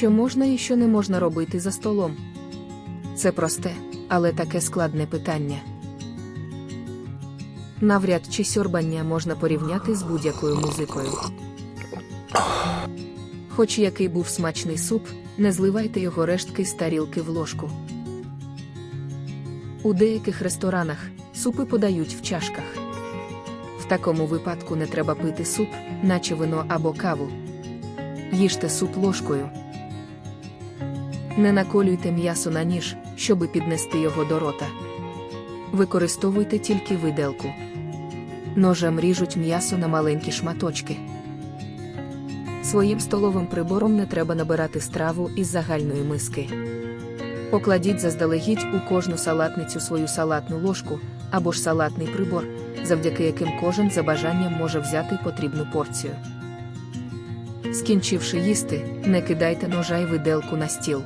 Що можна і що не можна робити за столом? Це просте, але таке складне питання. Навряд чи сьорбання можна порівняти з будь-якою музикою. Хоч який був смачний суп, не зливайте його рештки з тарілки в ложку. У деяких ресторанах супи подають в чашках. В такому випадку не треба пити суп, наче вино або каву. Їжте суп ложкою. Не наколюйте м'ясо на ніж, щоби піднести його до рота. Використовуйте тільки виделку. Ножем ріжуть м'ясо на маленькі шматочки. Своїм столовим прибором не треба набирати страву із загальної миски. Покладіть заздалегідь у кожну салатницю свою салатну ложку або ж салатний прибор, завдяки яким кожен за бажанням може взяти потрібну порцію. Скінчивши їсти, не кидайте ножа й виделку на стіл.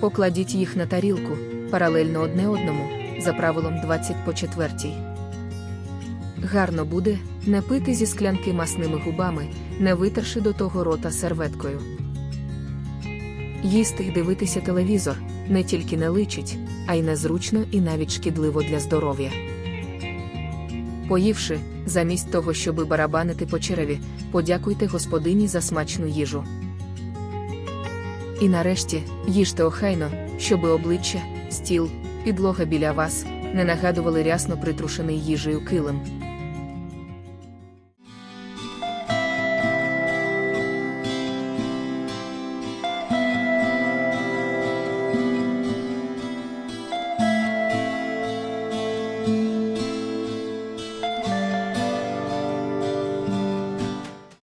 Покладіть їх на тарілку, паралельно одне одному, за правилом 20 по четвертій. Гарно буде не пити зі склянки масними губами, не витерши до того рота серветкою. Їсти й дивитися телевізор не тільки не личить, а й незручно і навіть шкідливо для здоров'я. Поївши, замість того, щоби барабанити по череві, подякуйте господині за смачну їжу. І нарешті їжте охайно, щоби обличчя, стіл, підлога біля вас не нагадували рясно притрушений їжею килим.